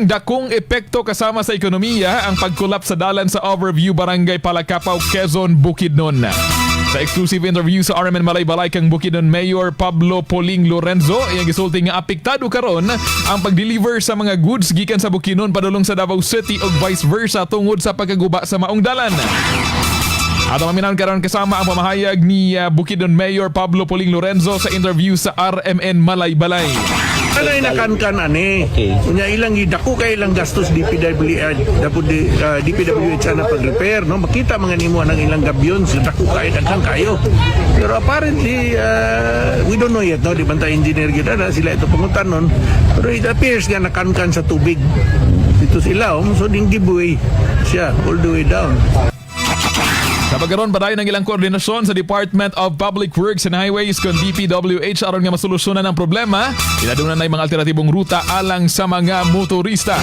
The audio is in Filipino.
Dakong epekto kasama sa ekonomiya ang pagkulap sa dalan sa Overview Barangay Palakapaw, Quezon, Bukidnon. Sa exclusive interview sa RMN Malay-Balay kang Bukidnon Mayor Pablo Poling Lorenzo, iyang gisulti nga apektado karon ang pag-deliver sa mga goods gikan sa Bukidnon padulong sa Davao City ug vice versa tungod sa pagkaguba sa maong dalan. At maminaw karon kasama ang pamahayag ni uh, Bukidnon Mayor Pablo Poling Lorenzo sa interview sa RMN Malay-Balay. Anay nakankan ani. Okay. Unya ilang gidako kay ilang gastos DPWH dapat di, uh, DPWH na pag-repair no makita mga nimo ang ilang gabyon sa dako kay daghan kayo. Pero apparently uh, we don't know yet no di banta engineer kita na sila ito pangutan nun. Pero it appears nga nakankan sa tubig. Dito sila um, so ding giveaway siya all the way down. Sa pagkaroon padayon ng ilang koordinasyon sa Department of Public Works and Highways kung DPWH aron nga masolusyonan ang problema, iladunan na yung mga alternatibong ruta alang sa mga motorista.